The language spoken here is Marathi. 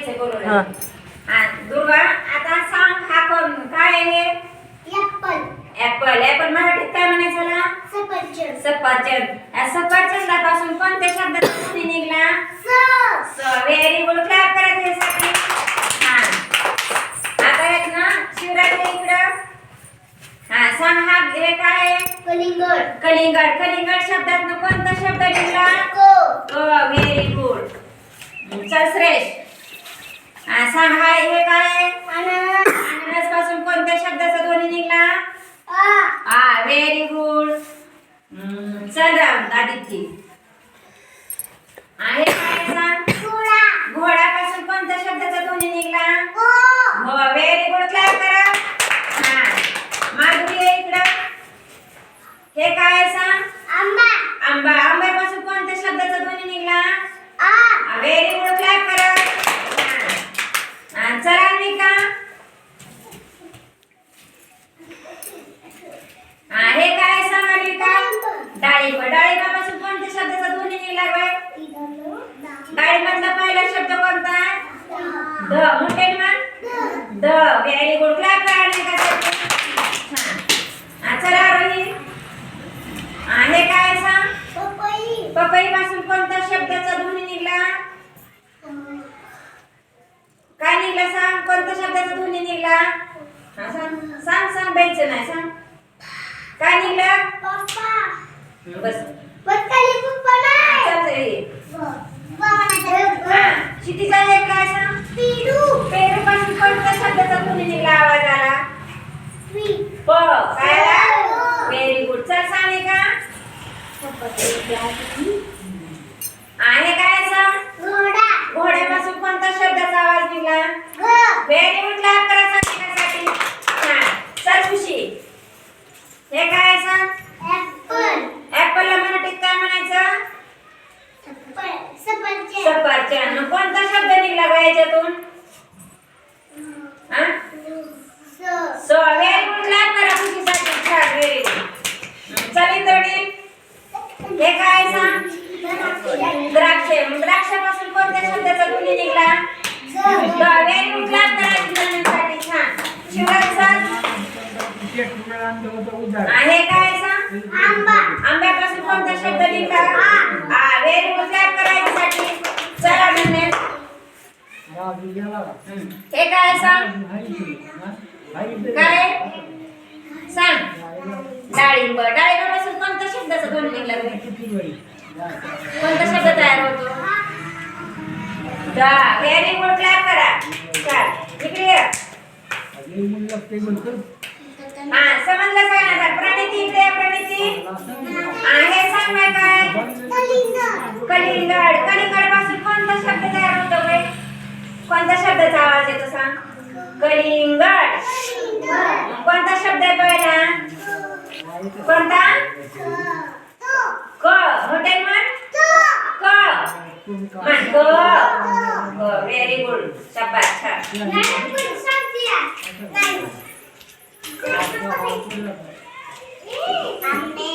द्यायचं बरोबर हा. हा दुर्गा आता सांग हा कोण काय आहे ऍपल ऍपल ऍपल मराठीत काय म्हणायचं ना सफरचंद सफरचंद या सफरचंदापासून कोणत्या शब्दाचा ध्वनी निघला? स. व्हेरी गुड क्लॅप करा त्यासाठी हा. आता एक ना शिवराज इकडं. हा सांग हा हे काय आहे? कलिंगड. कलिंगड. कलिंगड शब्दात कोणता शब्द निघला? को. व्हेरी गुड चल श्रेष हा सांग हा हे काय? अननसपासून कोणत्या शब्दाचा ध्वनी निघला? आ. हा व्हेरी गुड चल राम आदित्य. आहे काय घोडा. घोड्यापासून कोणत्या शब्दाचा ध्वनी निघला? हो व्हेरी गुड क्लॅप करा हा माधुरी आहे इकडं हे काय आहे सांग आंबा आंबा आंब्यापासून कोणत्या शब्दाचा ध्वनी निघला आ व्हेरी गुड क्लॅप करा हा चला निका हा हे काय आहे सांग अनिका डाळिंब डाळिंबापासून कोणत्या शब्दाचा ध्वनी निघला बाय डाळिंबातला पहिला शब्द कोणता द मोठे द. व्हेरी गुड क्लॅप चला रोहित हा. हे काय आहे सांग? पपई पपई पासून कोणत्या शब्दाचा ध्वनी निघला? काय निघला सांग? कोणत्या शब्दाचा ध्वनी निघला? सांग. सांग सांग बाईचं नाही सांग. काय निघलं? पप्पा बस पत्ताली पप्पा नाही चल रे. पप्पा हा क्षितिजा हे काय सांग पेरू पेरू पासून कोणत्या शब्दाचा ध्वनी निघला आवाज आला ट्री प काय आला व्हेरी गुड चल सांग हे का आहे काय सांग घोडा घोड्यापासून कोणत्या शब्दाचा आवाज निघला घ व्हेरी गुड क्लॅप करा सांगण्यासाठी छान चल खुशी हे काय आहे सांग ऍपल ऍपलला मराठीत काय म्हणायचं सफरचंद सफरचंद मग कोणता शब्द निघला बा याच्यातून हा स सो व्हेरी गुड क्लॅप करा खुशीसाठी छान व्हेरी गुड चल इंद्रणी हे काय आहे सांग द्राक्षे. मग द्राक्षापासून कोणत्या शब्दाचा ध्वनी निघला? व्हेरी गुड करा इंद्रणीसाठी छान. सांग आहे काय सांग आंबा. आंब्यापासून कोणता शब्द निघला? हा व्हेरी गुड करायसाठी. चला म्हणणे हे काय सांग काय? सांग. डाळिंब. कोणत्या कोणता शब्द तयार होतो? दा. व्हेरी गुड क्लॅप करा. चाल. इकडे ये. हा समजलं सगळ्यांना प्रणिती इकडे प्रणिती. हा हे सांग ना काय? कलिंगड. कलिंगडपासून कोणता शब्द तयार होतो बे कोणत्या शब्दाचा आवाज येतो सांग? कलिंगड. कोणता शब्द आहे पहिला? कोणता क मोठे म्हण क म्हण क व्हेरी गुड शाबास छान आंबे